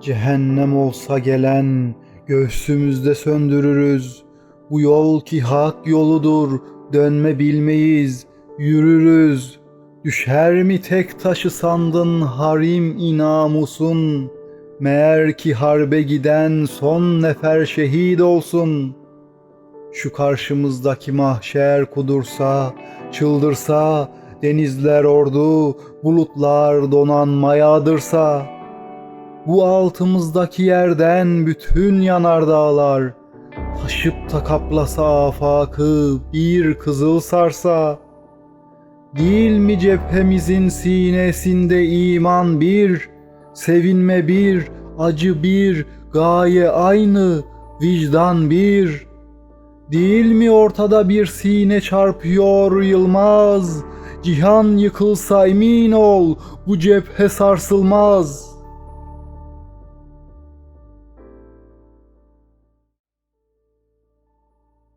Cehennem olsa gelen göğsümüzde söndürürüz. Bu yol ki hak yoludur, dönme bilmeyiz, yürürüz. Düşer mi tek taşı sandın harim inamusun? Meğer ki harbe giden son nefer şehit olsun. Şu karşımızdaki mahşer kudursa, çıldırsa, denizler ordu, bulutlar donanmayadırsa, bu altımızdaki yerden bütün yanardağlar, taşıp da kaplasa afakı bir kızıl sarsa, Değil mi cephemizin sinesinde iman bir, sevinme bir, acı bir, gaye aynı, vicdan bir. Değil mi ortada bir sine çarpıyor yılmaz, cihan yıkılsa emin ol bu cephe sarsılmaz.''